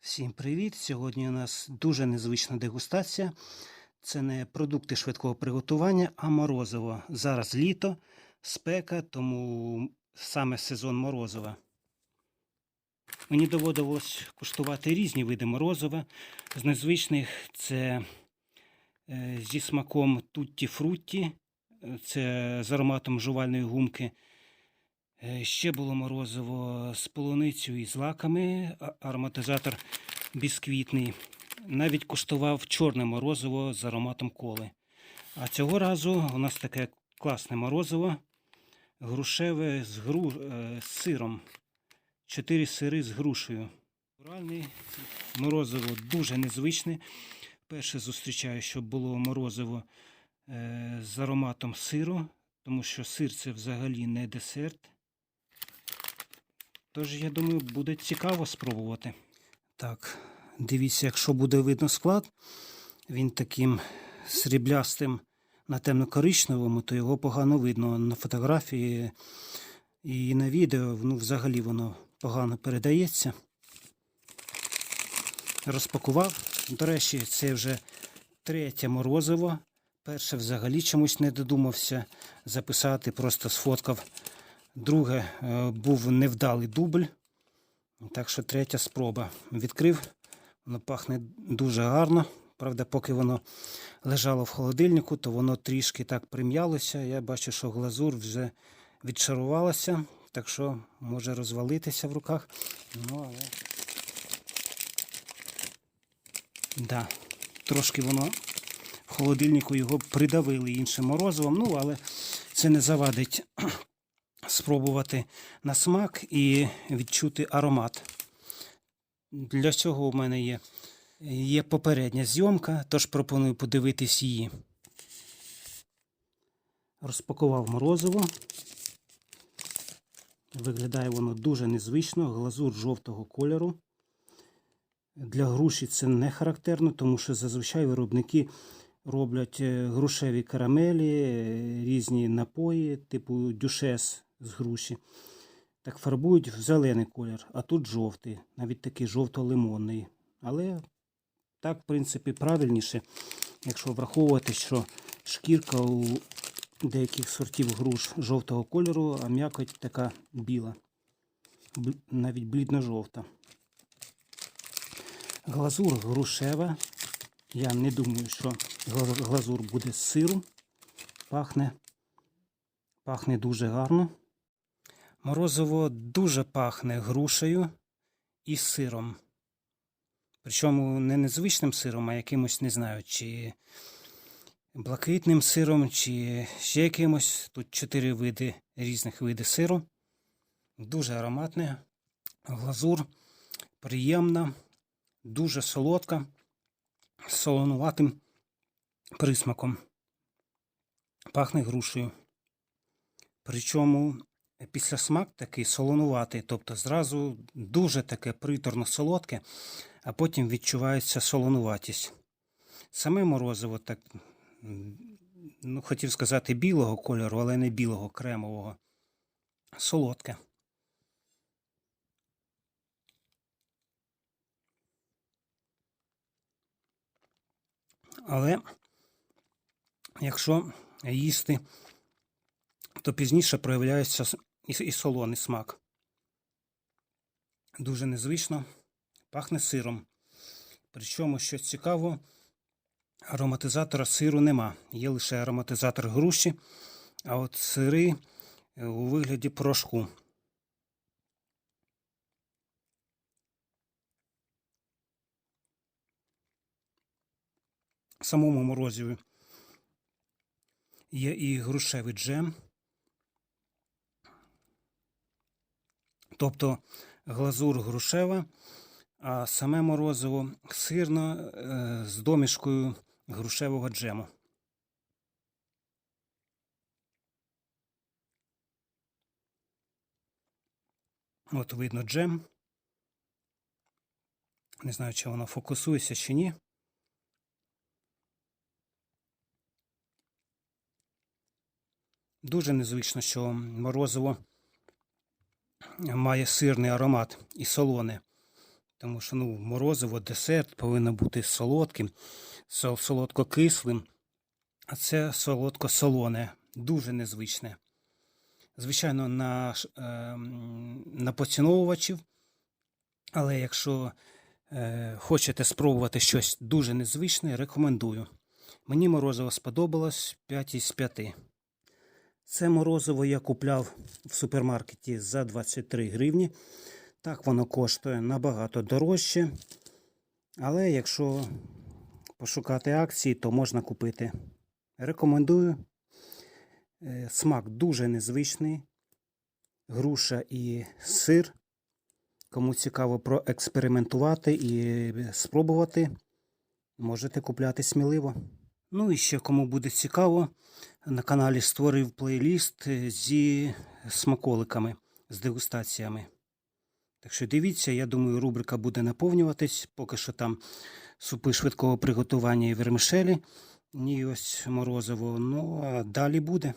Всім привіт! Сьогодні у нас дуже незвична дегустація. Це не продукти швидкого приготування, а морозиво. Зараз літо, спека, тому саме сезон морозива. Мені доводилось куштувати різні види морозива. З незвичних це е, зі смаком тутті фрутті, е, це з ароматом жувальної гумки. Е, Ще було морозиво з полуницею і з лаками, ароматизатор бісквітний. Навіть куштував чорне морозиво з ароматом коли. А цього разу у нас таке класне морозиво, грушеве з, гру... е, з сиром. Чотири сири з грушею. Натуральне морозиво дуже незвичне. Перше зустрічаю, щоб було морозиво е, з ароматом сиру, тому що сир це взагалі не десерт. Тож, я думаю, буде цікаво спробувати. Так, дивіться, якщо буде видно склад, він таким сріблястим на темно-коричневому, то його погано видно на фотографії і на відео. Ну, взагалі воно погано передається. Розпакував. До речі, це вже третє морозиво. Перше взагалі чомусь не додумався записати, просто сфоткав. Друге е, був невдалий дубль. Так що третя спроба. Відкрив, воно пахне дуже гарно. Правда, поки воно лежало в холодильнику, то воно трішки так прим'ялося. Я бачу, що глазур вже відшарувалася, так що може розвалитися в руках. Ну, але... Да, трошки воно в холодильнику його придавили іншим морозивом. Ну, але це не завадить спробувати на смак і відчути аромат. Для цього у мене є, є попередня зйомка, тож пропоную подивитись її. Розпакував морозиво. Виглядає воно дуже незвично, глазур жовтого кольору. Для груші це не характерно, тому що зазвичай виробники роблять е, грушеві карамелі, е, різні напої, типу дюшес з груші. Так фарбують в зелений колір, а тут жовтий, навіть такий жовто-лимонний. Але так, в принципі, правильніше, якщо враховувати, що шкірка у деяких сортів груш жовтого кольору, а м'якоть така біла, навіть блідно-жовта. Глазур грушева. Я не думаю, що глазур буде з сиру. Пахне, пахне дуже гарно. Морозиво дуже пахне грушею і сиром. Причому не незвичним сиром, а якимось, не знаю, чи блакитним сиром, чи ще якимось. Тут чотири види різних види сиру. Дуже ароматне. Глазур приємна, дуже солодка, з солонуватим присмаком. Пахне грушею. Причому після смак такий солонуватий, тобто зразу дуже таке приторно солодке, а потім відчувається солонуватість. Саме морозиво так, ну, хотів сказати, білого кольору, але не білого, кремового. Солодке. Але якщо їсти, то пізніше проявляється і, і солоний смак. Дуже незвично, пахне сиром. Причому, що цікаво, ароматизатора сиру нема. Є лише ароматизатор груші, а от сири е, у вигляді порошку. Самому морозиві є і грушевий джем. Тобто глазур грушева, а саме морозиво сирно е, з домішкою грушевого джему. От видно джем. Не знаю, чи воно фокусується чи ні. Дуже незвично, що морозиво має сирний аромат і солоне. Тому що ну, морозиво, десерт повинно бути солодким, сол- солодко-кислим, а це солодко-солоне, дуже незвичне. Звичайно, на, ем, на поціновувачів, але якщо е, хочете спробувати щось дуже незвичне, рекомендую. Мені морозиво сподобалось 5 із 5. Це морозиво я купляв в супермаркеті за 23 гривні. Так воно коштує набагато дорожче. Але якщо пошукати акції, то можна купити. Рекомендую. Е, Смак дуже незвичний. Груша і сир. Кому цікаво проекспериментувати і спробувати, можете купляти сміливо. Ну і ще кому буде цікаво, на каналі створив плейліст е, зі смаколиками, з дегустаціями. Так що дивіться, я думаю, рубрика буде наповнюватись. Поки що там супи швидкого приготування і вермишелі, і ось морозиво. Ну а далі буде.